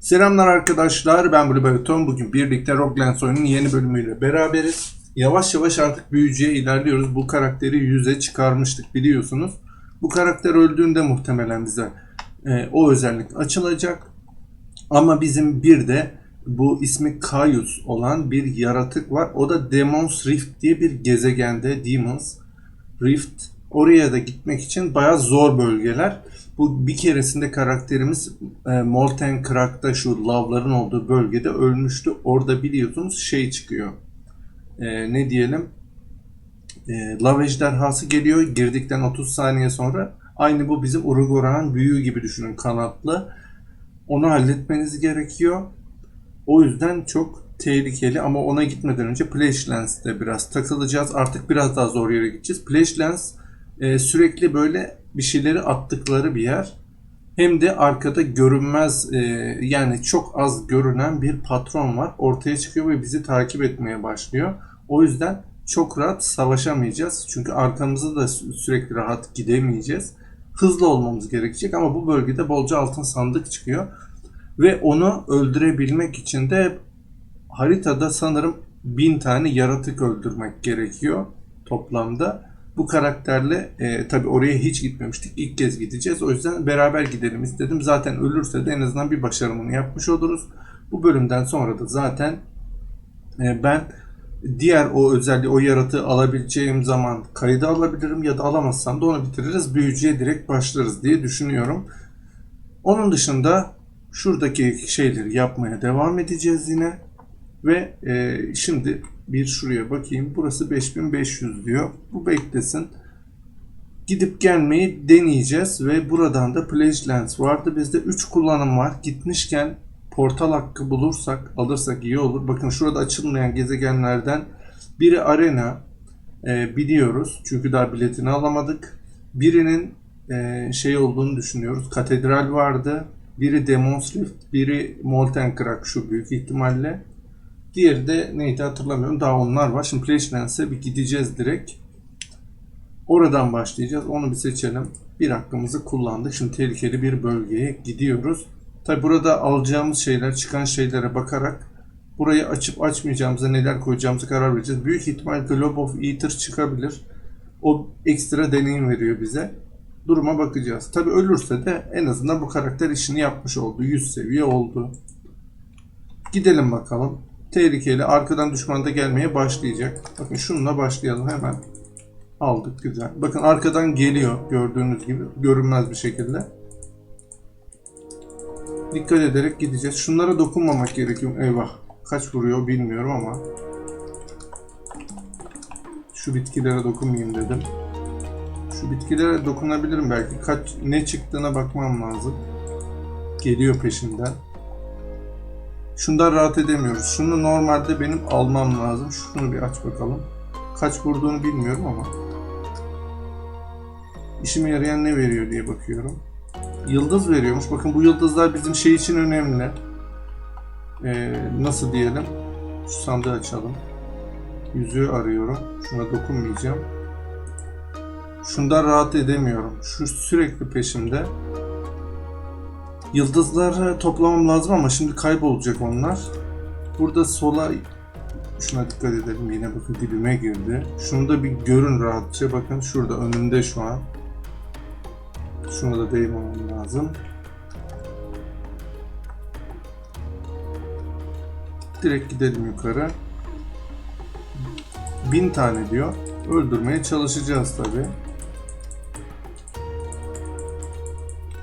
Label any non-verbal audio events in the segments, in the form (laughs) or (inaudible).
Selamlar arkadaşlar ben Blue Bariton. Bugün birlikte Rocklands oyunun yeni bölümüyle beraberiz. Yavaş yavaş artık büyücüye ilerliyoruz. Bu karakteri yüze çıkarmıştık biliyorsunuz. Bu karakter öldüğünde muhtemelen bize e, o özellik açılacak. Ama bizim bir de bu ismi Kaius olan bir yaratık var. O da Demons Rift diye bir gezegende Demons Rift. Oraya da gitmek için bayağı zor bölgeler. Bu bir keresinde karakterimiz e, Molten Crack'ta şu lavların olduğu bölgede ölmüştü. Orada biliyorsunuz şey çıkıyor. E, ne diyelim? E, lav ejderhası geliyor. Girdikten 30 saniye sonra aynı bu bizim Urugora'nın büyüğü gibi düşünün kanatlı. Onu halletmeniz gerekiyor. O yüzden çok tehlikeli ama ona gitmeden önce Plashlands'te biraz takılacağız. Artık biraz daha zor yere gideceğiz. Plashlands e, sürekli böyle bir şeyleri attıkları bir yer. Hem de arkada görünmez e, yani çok az görünen bir patron var. Ortaya çıkıyor ve bizi takip etmeye başlıyor. O yüzden çok rahat savaşamayacağız. Çünkü arkamızı da sü- sürekli rahat gidemeyeceğiz. Hızlı olmamız gerekecek ama bu bölgede bolca altın sandık çıkıyor. Ve onu öldürebilmek için de haritada sanırım bin tane yaratık öldürmek gerekiyor toplamda. Bu karakterle e, tabi oraya hiç gitmemiştik. İlk kez gideceğiz. O yüzden beraber gidelim istedim. Zaten ölürse de en azından bir başarımını yapmış oluruz. Bu bölümden sonra da zaten e, ben diğer o özelliği, o yaratığı alabileceğim zaman kayda alabilirim ya da alamazsam da onu bitiririz. Büyücüye direkt başlarız diye düşünüyorum. Onun dışında şuradaki şeyleri yapmaya devam edeceğiz yine. Ve e, şimdi bir şuraya bakayım. Burası 5500 diyor. Bu beklesin. Gidip gelmeyi deneyeceğiz ve buradan da Pledge Lens vardı. Bizde 3 kullanım var. Gitmişken portal hakkı bulursak, alırsak iyi olur. Bakın şurada açılmayan gezegenlerden biri Arena e, biliyoruz. Çünkü daha biletini alamadık. Birinin e, şey olduğunu düşünüyoruz. Katedral vardı. Biri Demons Rift, biri Molten Crack şu büyük ihtimalle. Diğeri de neydi hatırlamıyorum. Daha onlar var. Şimdi Plashlands'e bir gideceğiz direkt. Oradan başlayacağız. Onu bir seçelim. Bir hakkımızı kullandık. Şimdi tehlikeli bir bölgeye gidiyoruz. Tabi burada alacağımız şeyler, çıkan şeylere bakarak burayı açıp açmayacağımıza, neler koyacağımıza karar vereceğiz. Büyük ihtimal Globe of Eater çıkabilir. O ekstra deneyim veriyor bize. Duruma bakacağız. Tabi ölürse de en azından bu karakter işini yapmış oldu. 100 seviye oldu. Gidelim bakalım. Tehlikeli. Arkadan düşman da gelmeye başlayacak. Bakın şununla başlayalım hemen. Aldık güzel. Bakın arkadan geliyor gördüğünüz gibi. Görünmez bir şekilde. Dikkat ederek gideceğiz. Şunlara dokunmamak gerekiyor. Eyvah. Kaç vuruyor bilmiyorum ama. Şu bitkilere dokunmayayım dedim. Şu bitkilere dokunabilirim belki. Kaç ne çıktığına bakmam lazım. Geliyor peşimden. Şundan rahat edemiyoruz. Şunu normalde benim almam lazım. Şunu bir aç bakalım. Kaç vurduğunu bilmiyorum ama. İşime yarayan ne veriyor diye bakıyorum. Yıldız veriyormuş. Bakın bu yıldızlar bizim şey için önemli. Ee, nasıl diyelim? Şu sandığı açalım. Yüzüğü arıyorum. Şuna dokunmayacağım. Şundan rahat edemiyorum. Şu sürekli peşimde. Yıldızları toplamam lazım ama şimdi kaybolacak onlar. Burada sola şuna dikkat edelim yine bakın dibime girdi. Şunu da bir görün rahatça bakın şurada önümde şu an. Şuna da değmemem lazım. Direkt gidelim yukarı. Bin tane diyor. Öldürmeye çalışacağız tabi.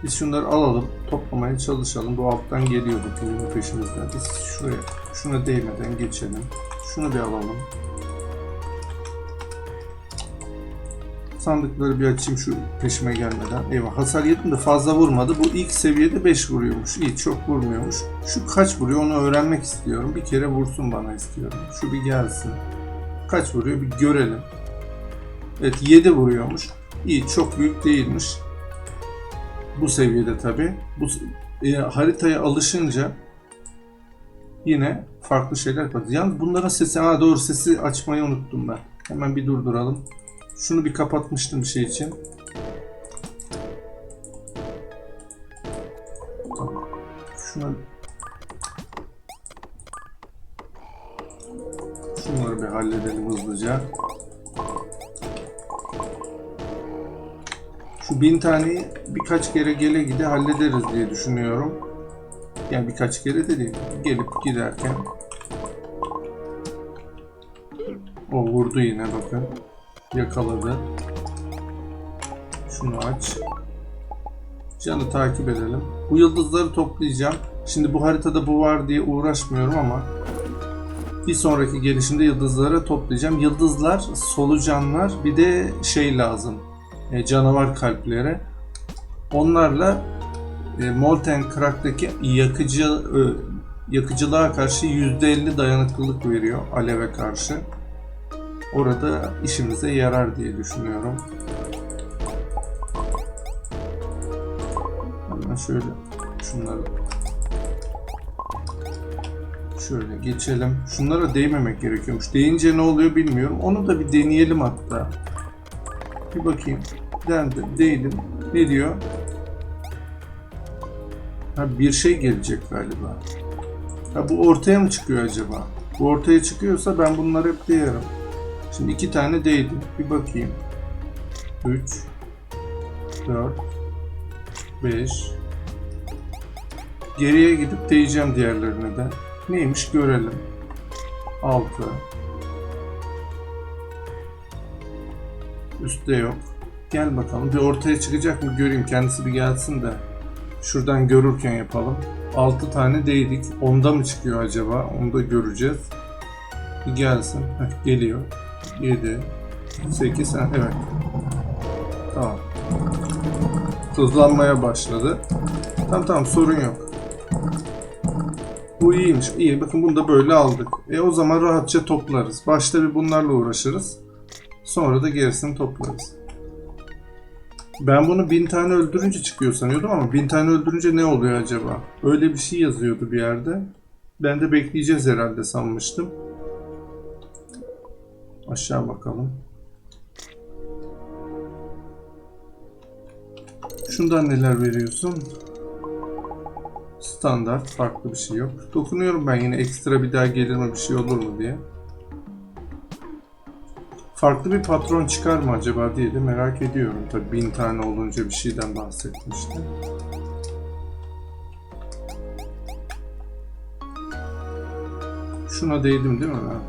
Biz şunları alalım, toplamaya çalışalım. Bu alttan geliyor bu filmin peşimizden. Biz şuraya, şuna değmeden geçelim. Şunu bir alalım. Sandıkları bir açayım şu peşime gelmeden. Eyvah hasar yedim de fazla vurmadı. Bu ilk seviyede 5 vuruyormuş. İyi çok vurmuyormuş. Şu kaç vuruyor onu öğrenmek istiyorum. Bir kere vursun bana istiyorum. Şu bir gelsin. Kaç vuruyor bir görelim. Evet 7 vuruyormuş. İyi çok büyük değilmiş bu seviyede tabi. Bu e, haritaya alışınca yine farklı şeyler yapacağız. Yalnız bunların sesi, ha doğru sesi açmayı unuttum ben. Hemen bir durduralım. Şunu bir kapatmıştım bir şey için. Şuna Şunları bir halledelim hızlıca. Bin taneyi birkaç kere gele gide hallederiz diye düşünüyorum. Yani birkaç kere de. Gelip giderken. O vurdu yine bakın. Yakaladı. Şunu aç. Canı takip edelim. Bu yıldızları toplayacağım. Şimdi bu haritada bu var diye uğraşmıyorum ama bir sonraki gelişimde yıldızları toplayacağım. Yıldızlar, solucanlar bir de şey lazım. E, canavar kalpleri. Onlarla e, Molten Crack'taki yakıcı e, yakıcılığa karşı %50 dayanıklılık veriyor aleve karşı. Orada işimize yarar diye düşünüyorum. Hemen şöyle şunları şöyle geçelim. Şunlara değmemek gerekiyormuş. Değince ne oluyor bilmiyorum. Onu da bir deneyelim hatta. Bir bakayım. Dendim, değdim. Ne diyor? Ha bir şey gelecek galiba. Ha bu ortaya mı çıkıyor acaba? Bu ortaya çıkıyorsa ben bunları hep değerim. Şimdi iki tane değdim. Bir bakayım. 3 4 5 Geriye gidip değeceğim diğerlerine de. Neymiş görelim. 6 Üstte yok. Gel bakalım. Bir ortaya çıkacak mı göreyim. Kendisi bir gelsin de. Şuradan görürken yapalım. 6 tane değdik. Onda mı çıkıyor acaba? Onu da göreceğiz. Bir gelsin. Heh, geliyor. 7 8 ha, evet. Tamam. Hızlanmaya başladı. Tamam tamam sorun yok. Bu iyiymiş. İyi. Bakın bunu da böyle aldık. E o zaman rahatça toplarız. Başta bir bunlarla uğraşırız. Sonra da gerisini toplarız. Ben bunu bin tane öldürünce çıkıyor sanıyordum ama bin tane öldürünce ne oluyor acaba? Öyle bir şey yazıyordu bir yerde. Ben de bekleyeceğiz herhalde sanmıştım. Aşağı bakalım. Şundan neler veriyorsun? Standart, farklı bir şey yok. Dokunuyorum ben yine ekstra bir daha gelir mi bir şey olur mu diye. Farklı bir patron çıkar mı acaba diye de merak ediyorum. Tabii bin tane olunca bir şeyden bahsetmiştim. Şuna değdim değil mi ben?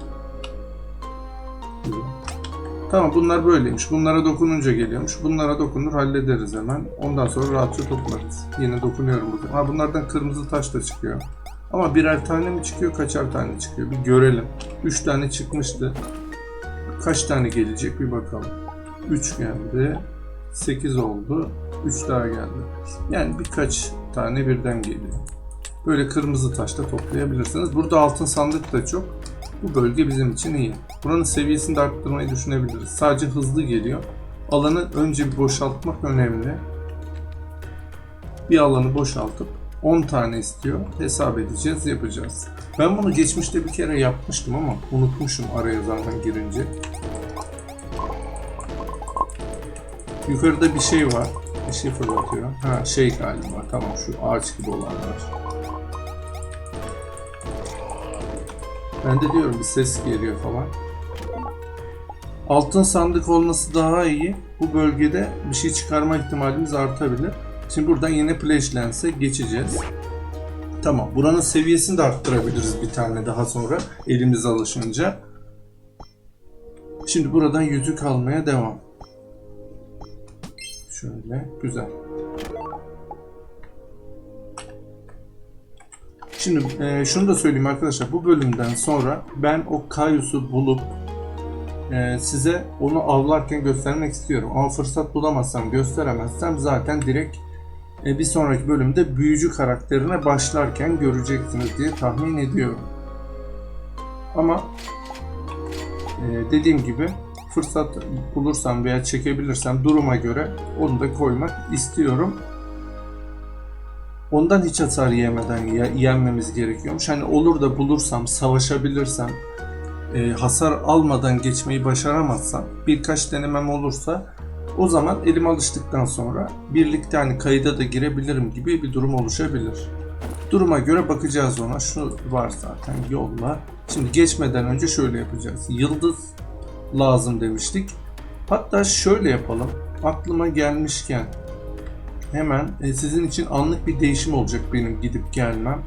Tamam bunlar böyleymiş. Bunlara dokununca geliyormuş. Bunlara dokunur hallederiz hemen. Ondan sonra rahatça toplarız. Yine dokunuyorum burada. Ha bunlardan kırmızı taş da çıkıyor. Ama birer tane mi çıkıyor, kaçar tane çıkıyor? Bir görelim. 3 tane çıkmıştı. Kaç tane gelecek bir bakalım. 3 geldi. 8 oldu. 3 daha geldi. Yani birkaç tane birden geliyor. Böyle kırmızı taş da toplayabilirsiniz. Burada altın sandık da çok. Bu bölge bizim için iyi. Buranın seviyesini de arttırmayı düşünebiliriz. Sadece hızlı geliyor. Alanı önce bir boşaltmak önemli. Bir alanı boşaltıp 10 tane istiyor. Hesap edeceğiz, yapacağız. Ben bunu geçmişte bir kere yapmıştım ama unutmuşum araya zaten girince. Yukarıda bir şey var. Bir şey fırlatıyor. Ha şey galiba. Tamam şu ağaç gibi olanlar. Ben de diyorum bir ses geliyor falan. Altın sandık olması daha iyi. Bu bölgede bir şey çıkarma ihtimalimiz artabilir. Şimdi buradan yine Flash Lens'e geçeceğiz. Tamam. Buranın seviyesini de arttırabiliriz bir tane daha sonra. Elimiz alışınca. Şimdi buradan yüzük almaya devam. Şöyle. Güzel. Şimdi e, şunu da söyleyeyim arkadaşlar. Bu bölümden sonra ben o Kayus'u bulup e, size onu avlarken göstermek istiyorum. Ama fırsat bulamazsam, gösteremezsem zaten direkt bir sonraki bölümde büyücü karakterine başlarken göreceksiniz diye tahmin ediyorum. Ama e, dediğim gibi fırsat bulursam veya çekebilirsem duruma göre onu da koymak istiyorum. Ondan hiç hasar yemeden ye- yenmemiz gerekiyormuş. Hani olur da bulursam, savaşabilirsem, e, hasar almadan geçmeyi başaramazsam, birkaç denemem olursa o zaman elim alıştıktan sonra birlikte hani kayıda da girebilirim gibi bir durum oluşabilir. Duruma göre bakacağız ona. Şu var zaten yolla. Şimdi geçmeden önce şöyle yapacağız. Yıldız lazım demiştik. Hatta şöyle yapalım. Aklıma gelmişken hemen e, sizin için anlık bir değişim olacak benim gidip gelmem.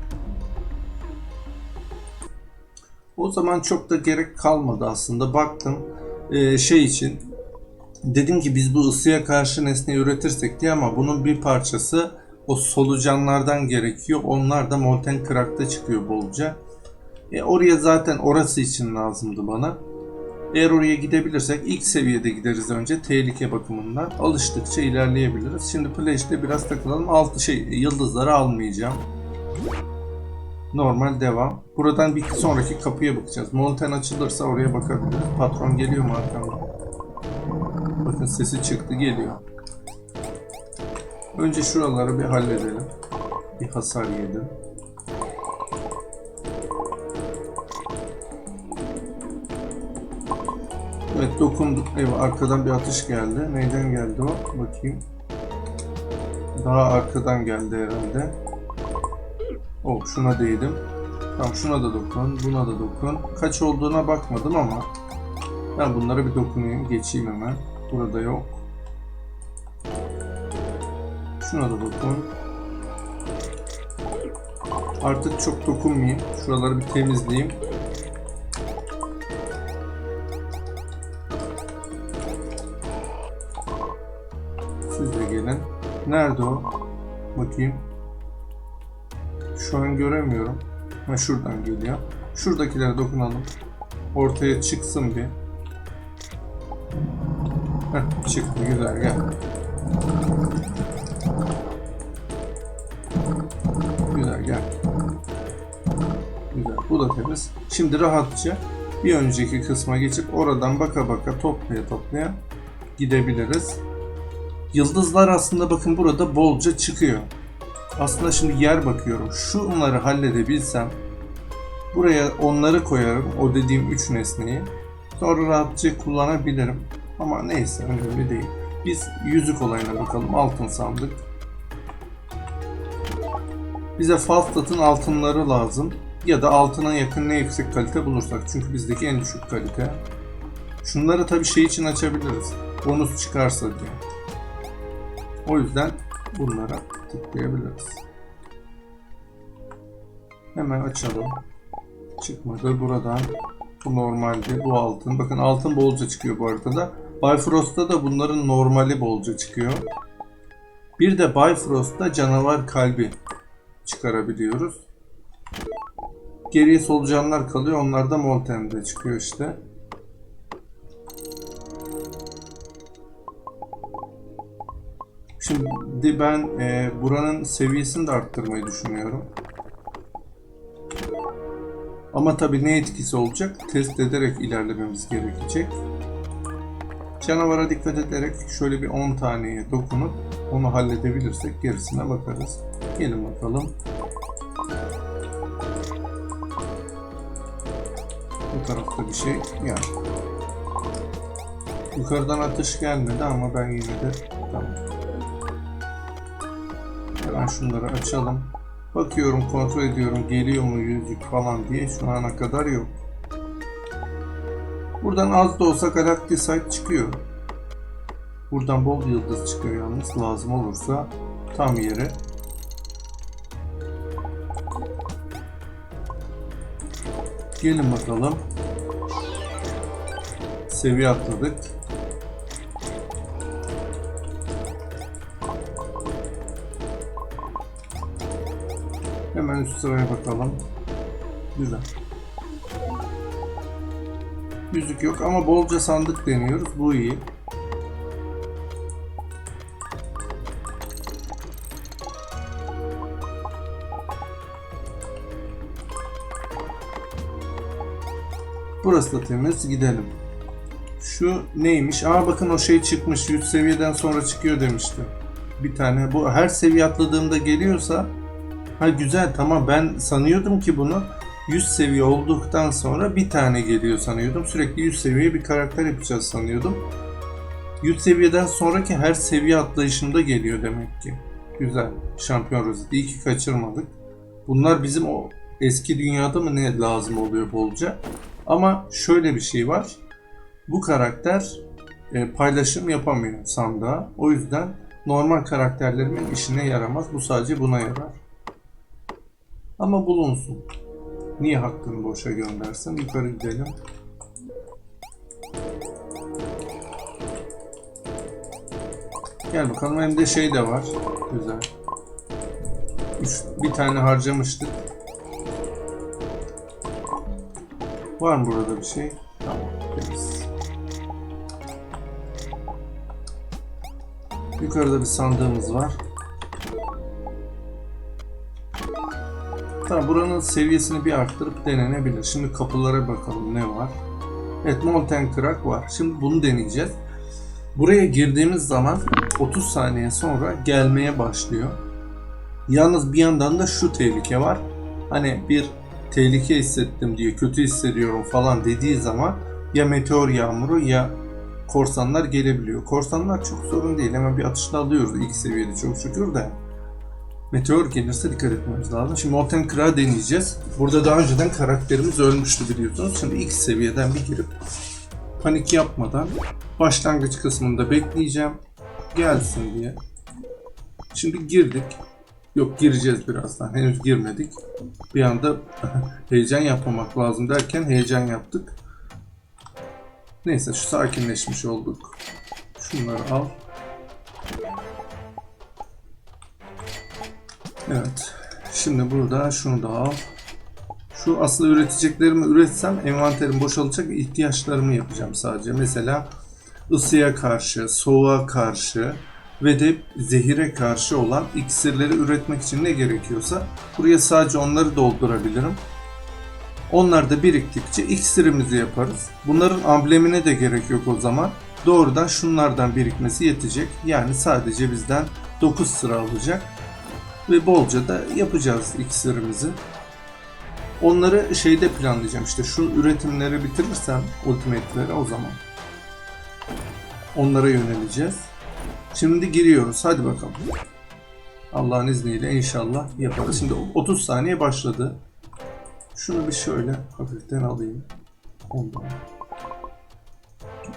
O zaman çok da gerek kalmadı aslında. Baktım e, şey için dedim ki biz bu ısıya karşı nesne üretirsek diye ama bunun bir parçası o solucanlardan gerekiyor. Onlar da molten crack'ta çıkıyor bolca. E, oraya zaten orası için lazımdı bana. Eğer oraya gidebilirsek ilk seviyede gideriz önce tehlike bakımından. Alıştıkça ilerleyebiliriz. Şimdi Flash'te biraz takılalım. Altı şey yıldızları almayacağım. Normal devam. Buradan bir sonraki kapıya bakacağız. Molten açılırsa oraya bakabiliriz. Patron geliyor mu arkamda? Bakın sesi çıktı geliyor. Önce şuraları bir halledelim. Bir hasar yedim. Evet dokunduk. Eyvah arkadan bir atış geldi. Neyden geldi o? Bakayım. Daha arkadan geldi herhalde. Oh şuna değdim. Tamam şuna da dokun. Buna da dokun. Kaç olduğuna bakmadım ama ben bunlara bir dokunayım. Geçeyim hemen. Burada yok. Şuna da dokun. Artık çok dokunmayayım. Şuraları bir temizleyeyim. Siz de gelin. Nerede o? Bakayım. Şu an göremiyorum. Ha şuradan geliyor. Şuradakilere dokunalım. Ortaya çıksın bir. Heh, çıktı güzel gel. Güzel gel. Güzel. Bu da temiz. Şimdi rahatça bir önceki kısma geçip oradan baka baka toplaya toplaya gidebiliriz. Yıldızlar aslında bakın burada bolca çıkıyor. Aslında şimdi yer bakıyorum. Şunları halledebilsem buraya onları koyarım. O dediğim üç nesneyi. Sonra rahatça kullanabilirim. Ama neyse önemli değil. Biz yüzük olayına bakalım. Altın sandık. Bize Falstat'ın altınları lazım. Ya da altına yakın ne yüksek kalite bulursak. Çünkü bizdeki en düşük kalite. Şunları tabii şey için açabiliriz. Bonus çıkarsa diye. O yüzden bunlara tıklayabiliriz. Hemen açalım. Çıkmadı. Buradan bu normaldi. Bu altın. Bakın altın bolca çıkıyor bu haritada. Bifrost'ta da bunların normali bolca çıkıyor. Bir de Bifrost'ta canavar kalbi çıkarabiliyoruz. Geriye solucanlar kalıyor. Onlar da Molten'de çıkıyor işte. Şimdi ben e, buranın seviyesini de arttırmayı düşünüyorum. Ama tabii ne etkisi olacak? Test ederek ilerlememiz gerekecek. Canavara dikkat ederek şöyle bir 10 taneye dokunup onu halledebilirsek gerisine bakarız. Gelin bakalım. Bu tarafta bir şey yani. Yukarıdan atış gelmedi ama ben yine de tamam. Hemen şunları açalım. Bakıyorum kontrol ediyorum geliyor mu yüzük falan diye şu ana kadar yok. Buradan az da olsa Galacticite çıkıyor. Buradan bol yıldız çıkıyor yalnız lazım olursa tam yere. Gelin bakalım. Seviye atladık. Hemen üst sıraya bakalım. Güzel. Yüzük yok ama bolca sandık deniyoruz. Bu iyi. Burası da temiz. Gidelim. Şu neymiş? Aa bakın o şey çıkmış. 100 seviyeden sonra çıkıyor demişti. Bir tane. Bu her seviye atladığımda geliyorsa Ha güzel tamam ben sanıyordum ki bunu 100 seviye olduktan sonra bir tane geliyor sanıyordum. Sürekli 100 seviye bir karakter yapacağız sanıyordum. 100 seviyeden sonraki her seviye atlayışında geliyor demek ki. Güzel. Şampiyon rozeti. İyi ki kaçırmadık. Bunlar bizim o eski dünyada mı ne lazım oluyor bolca. Ama şöyle bir şey var. Bu karakter e, paylaşım yapamıyor sandığa. O yüzden normal karakterlerimin işine yaramaz. Bu sadece buna yarar. Ama bulunsun. Niye hakkını boşa göndersin? Yukarı gidelim. Gel bakalım hem de şey de var. Güzel. Üç, bir tane harcamıştık. Var mı burada bir şey? Tamam. Temiz. Yukarıda bir sandığımız var. Tamam buranın seviyesini bir arttırıp denenebilir. Şimdi kapılara bakalım ne var. Evet Mountain Crack var. Şimdi bunu deneyeceğiz. Buraya girdiğimiz zaman 30 saniye sonra gelmeye başlıyor. Yalnız bir yandan da şu tehlike var. Hani bir tehlike hissettim diye kötü hissediyorum falan dediği zaman ya meteor yağmuru ya korsanlar gelebiliyor. Korsanlar çok sorun değil. Hemen bir atışla alıyoruz ilk seviyede çok şükür de. Meteor gelirse dikkat etmemiz lazım. Şimdi Molten Kra deneyeceğiz. Burada daha önceden karakterimiz ölmüştü biliyorsunuz. Şimdi ilk seviyeden bir girip panik yapmadan başlangıç kısmında bekleyeceğim. Gelsin diye. Şimdi girdik. Yok gireceğiz birazdan. Henüz girmedik. Bir anda (laughs) heyecan yapmamak lazım derken heyecan yaptık. Neyse şu sakinleşmiş olduk. Şunları al. Evet. Şimdi burada şunu da al. Şu aslında üreteceklerimi üretsem envanterim boşalacak ihtiyaçlarımı yapacağım sadece. Mesela ısıya karşı, soğuğa karşı ve de zehire karşı olan iksirleri üretmek için ne gerekiyorsa buraya sadece onları doldurabilirim. Onlar da biriktikçe iksirimizi yaparız. Bunların amblemine de gerek yok o zaman. Doğrudan şunlardan birikmesi yetecek. Yani sadece bizden 9 sıra alacak. Ve bolca da yapacağız iksirimizi. Onları şeyde planlayacağım işte şu üretimleri bitirirsem ultimate'leri o zaman. Onlara yöneleceğiz. Şimdi giriyoruz. Hadi bakalım. Allah'ın izniyle inşallah yaparız. Şimdi 30 saniye başladı. Şunu bir şöyle hafiften alayım. Ondan.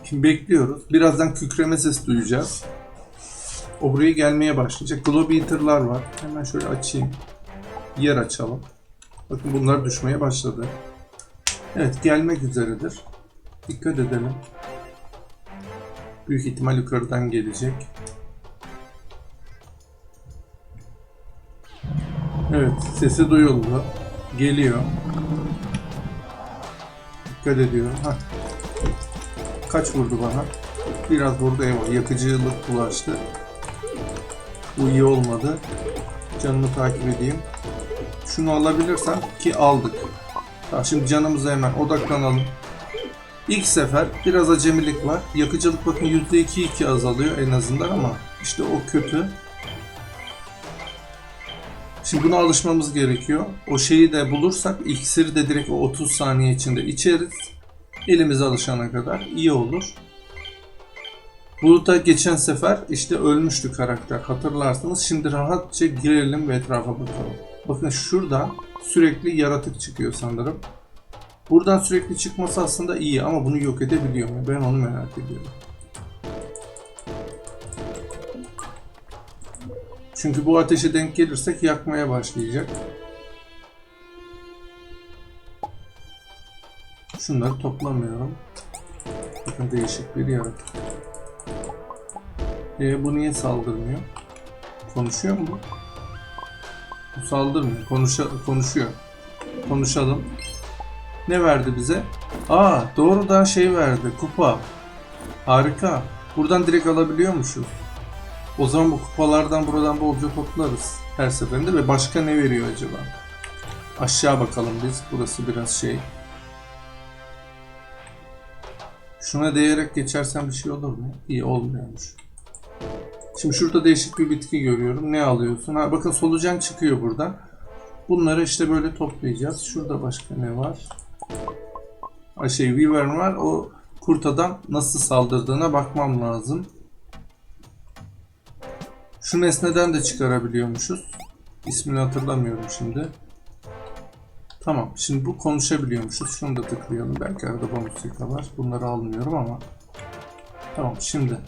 Şimdi bekliyoruz. Birazdan kükreme ses duyacağız. O gelmeye başlayacak. Globe Eater'lar var. Hemen şöyle açayım. Yer açalım. Bakın bunlar düşmeye başladı. Evet gelmek üzeredir. Dikkat edelim. Büyük ihtimal yukarıdan gelecek. Evet sesi duyuldu. Geliyor. Dikkat ediyorum. Hah. Kaç vurdu bana? Biraz vurdu eyvah. Yakıcılık bulaştı. Bu iyi olmadı. Canını takip edeyim. Şunu alabilirsem ki aldık. Tamam, şimdi canımıza hemen odaklanalım. İlk sefer biraz acemilik var. Yakıcılık bakın %2-2 azalıyor en azından ama işte o kötü. Şimdi buna alışmamız gerekiyor. O şeyi de bulursak iksiri de direkt o 30 saniye içinde içeriz. Elimize alışana kadar iyi olur. Bu da geçen sefer işte ölmüştü karakter hatırlarsınız. Şimdi rahatça girelim ve etrafa bakalım. Bakın şuradan sürekli yaratık çıkıyor sanırım. Buradan sürekli çıkması aslında iyi ama bunu yok edebiliyor mu? Ben onu merak ediyorum. Çünkü bu ateşe denk gelirsek yakmaya başlayacak. Şunları toplamıyorum. Bakın değişik bir yaratık. E bu niye saldırmıyor? Konuşuyor mu bu? Saldırmıyor. Konuşa konuşuyor. Konuşalım. Ne verdi bize? Aa doğrudan şey verdi. Kupa. Harika. Buradan direkt alabiliyormuşuz. O zaman bu kupalardan buradan bolca toplarız her seferinde ve başka ne veriyor acaba? Aşağı bakalım biz. Burası biraz şey. Şuna değerek geçersen bir şey olur mu? İyi olmuyormuş. Şimdi şurada değişik bir bitki görüyorum. Ne alıyorsun? Ha bakın solucan çıkıyor buradan. Bunları işte böyle toplayacağız. Şurada başka ne var? Ha şey Wyvern var. O kurt adam nasıl saldırdığına bakmam lazım. Şu nesneden de çıkarabiliyormuşuz. İsmini hatırlamıyorum şimdi. Tamam. Şimdi bu konuşabiliyormuşuz. Şunu da tıklayalım. Belki arada bonus var. Bunları almıyorum ama. Tamam şimdi.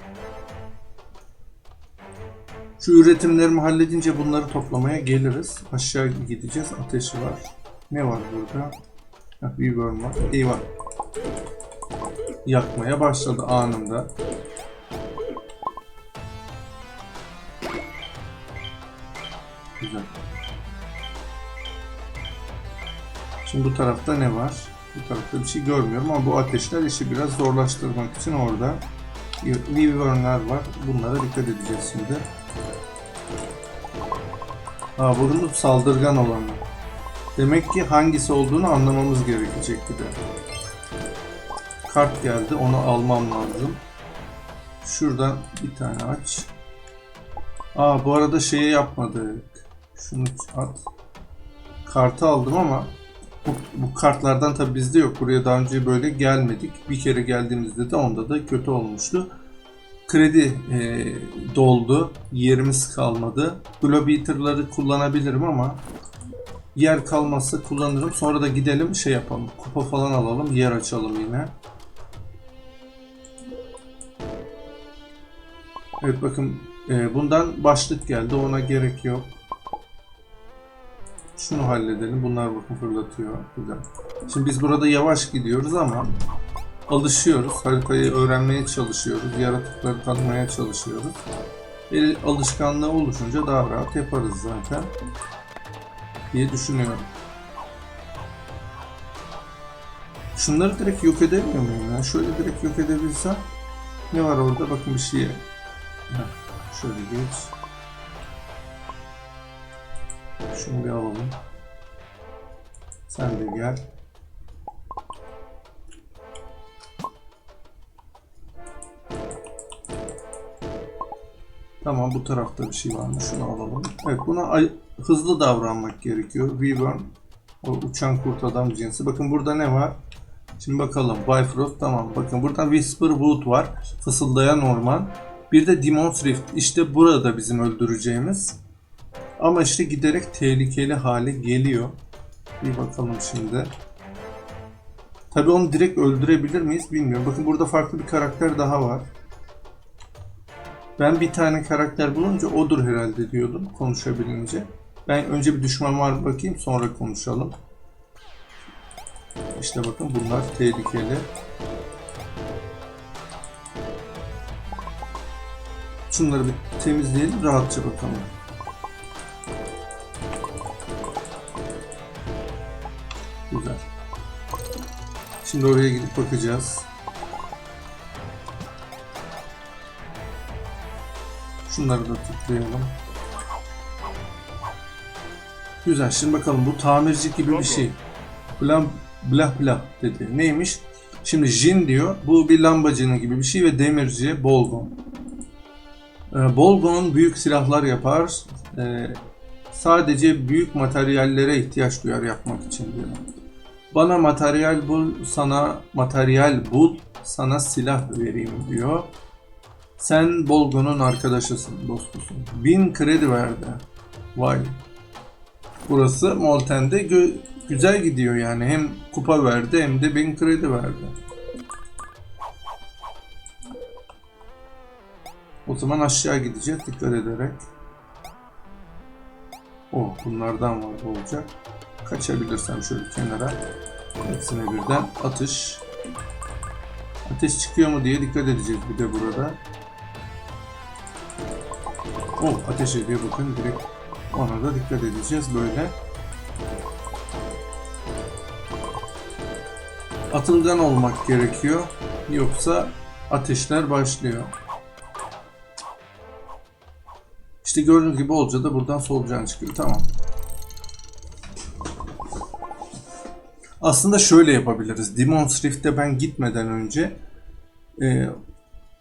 Şu üretimlerimi halledince bunları toplamaya geliriz. Aşağı gideceğiz. Ateşi var. Ne var burada? Heh, bir worm var. Eyvah. Yakmaya başladı anında. Güzel. Şimdi bu tarafta ne var? Bu tarafta bir şey görmüyorum ama bu ateşler işi biraz zorlaştırmak için orada Wyvern'ler var. Bunlara dikkat edeceğiz şimdi. Aa bunun saldırgan olanı. Demek ki hangisi olduğunu anlamamız gerekecek de. Kart geldi. Onu almam lazım. Şuradan bir tane aç. Aa bu arada şeyi yapmadık. Şunu at. Kartı aldım ama bu, bu kartlardan tabi bizde yok. Buraya daha önce böyle gelmedik. Bir kere geldiğimizde de onda da kötü olmuştu. Kredi e, doldu. Yerimiz kalmadı. Globeater'ları kullanabilirim ama yer kalmazsa kullanırım. Sonra da gidelim şey yapalım. Kupa falan alalım. Yer açalım yine. Evet bakın e, bundan başlık geldi. Ona gerek yok. Şunu halledelim. Bunlar bakın fırlatıyor. Güzel. Şimdi biz burada yavaş gidiyoruz ama alışıyoruz. Haritayı öğrenmeye çalışıyoruz. Yaratıkları tanımaya çalışıyoruz. El alışkanlığı oluşunca daha rahat yaparız zaten. Diye düşünüyorum. Şunları direkt yok edemiyor muyum ya? Şöyle direkt yok edebilsem. Ne var orada? Bakın bir şey. Heh, şöyle geç. Şunu bir alalım. Sen de gel. Tamam bu tarafta bir şey varmış. Şunu alalım. Evet buna hızlı davranmak gerekiyor. Wyvern o uçan kurt adam cinsi. Bakın burada ne var? Şimdi bakalım. Bifrost tamam. Bakın burada Whisper Wood var. Fısıldayan orman. Bir de Demon's Rift. İşte burada bizim öldüreceğimiz. Ama işte giderek tehlikeli hale geliyor. Bir bakalım şimdi. Tabi onu direkt öldürebilir miyiz bilmiyorum. Bakın burada farklı bir karakter daha var. Ben bir tane karakter bulunca odur herhalde diyordum konuşabilince. Ben önce bir düşman var bakayım sonra konuşalım. İşte bakın bunlar tehlikeli. Şunları bir temizleyelim rahatça bakalım. Güzel. Şimdi oraya gidip bakacağız. Şunları da tıklayalım. Güzel. Şimdi bakalım bu tamirci gibi bir şey. Blah blah blah dedi. Neymiş? Şimdi Jin diyor. Bu bir lambacının gibi bir şey ve demirci Bolgon. Ee, Bolgon büyük silahlar yapar. Ee, sadece büyük materyallere ihtiyaç duyar yapmak için diyor. Bana materyal bul, sana materyal bul, sana silah vereyim diyor. Sen Bolgo'nun arkadaşısın, dostusun. Bin kredi verdi. Vay. Burası Molten'de gö- güzel gidiyor yani. Hem kupa verdi hem de bin kredi verdi. O zaman aşağı gideceğiz dikkat ederek. Oh bunlardan var olacak. Kaçabilirsem şöyle kenara. Hepsine birden atış. Ateş çıkıyor mu diye dikkat edeceğiz bir de burada. Oh ateş ediyor bakın direkt ona da dikkat edeceğiz böyle. Atılgan olmak gerekiyor. Yoksa ateşler başlıyor. İşte gördüğünüz gibi olunca da buradan solucan çıkıyor. Tamam. Aslında şöyle yapabiliriz. Demon's Rift'e ben gitmeden önce e,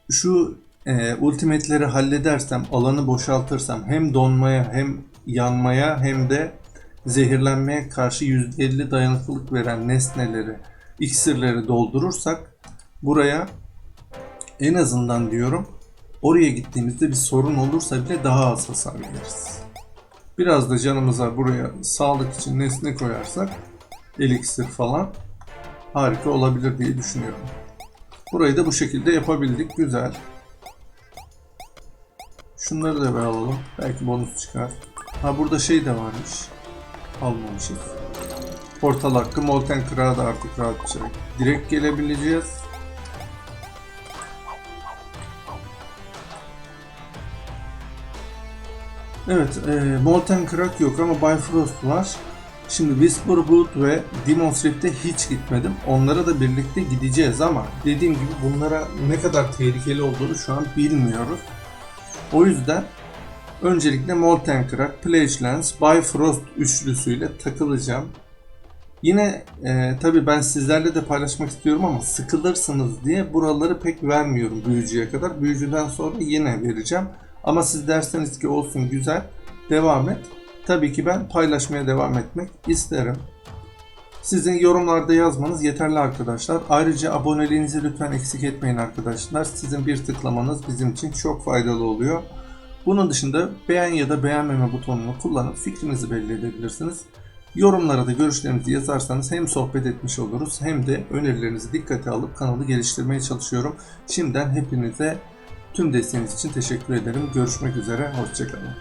şu e, ultimate'leri halledersem, alanı boşaltırsam hem donmaya hem yanmaya hem de zehirlenmeye karşı %50 dayanıklılık veren nesneleri, iksirleri doldurursak buraya en azından diyorum oraya gittiğimizde bir sorun olursa bile daha az hasar veririz. Biraz da canımıza buraya sağlık için nesne koyarsak eliksir falan harika olabilir diye düşünüyorum. Burayı da bu şekilde yapabildik. Güzel. Şunları da bir alalım. Belki bonus çıkar. Ha burada şey de varmış. Almamışız. Portal hakkı Molten Kırağa da artık rahatça direkt gelebileceğiz. Evet, e, Molten Kırak yok ama Bifrost var. Şimdi Whisperwood ve Demon's Rift'e hiç gitmedim. Onlara da birlikte gideceğiz ama dediğim gibi bunlara ne kadar tehlikeli olduğunu şu an bilmiyoruz. O yüzden öncelikle Molten Crack, Plagelands, Bifrost üçlüsüyle takılacağım. Yine e, tabi ben sizlerle de paylaşmak istiyorum ama sıkılırsınız diye buraları pek vermiyorum büyücüye kadar. Büyücüden sonra yine vereceğim. Ama siz derseniz ki olsun güzel devam et. Tabii ki ben paylaşmaya devam etmek isterim. Sizin yorumlarda yazmanız yeterli arkadaşlar. Ayrıca aboneliğinizi lütfen eksik etmeyin arkadaşlar. Sizin bir tıklamanız bizim için çok faydalı oluyor. Bunun dışında beğen ya da beğenmeme butonunu kullanıp fikrinizi belli edebilirsiniz. Yorumlara da görüşlerinizi yazarsanız hem sohbet etmiş oluruz hem de önerilerinizi dikkate alıp kanalı geliştirmeye çalışıyorum. Şimdiden hepinize tüm desteğiniz için teşekkür ederim. Görüşmek üzere, hoşçakalın.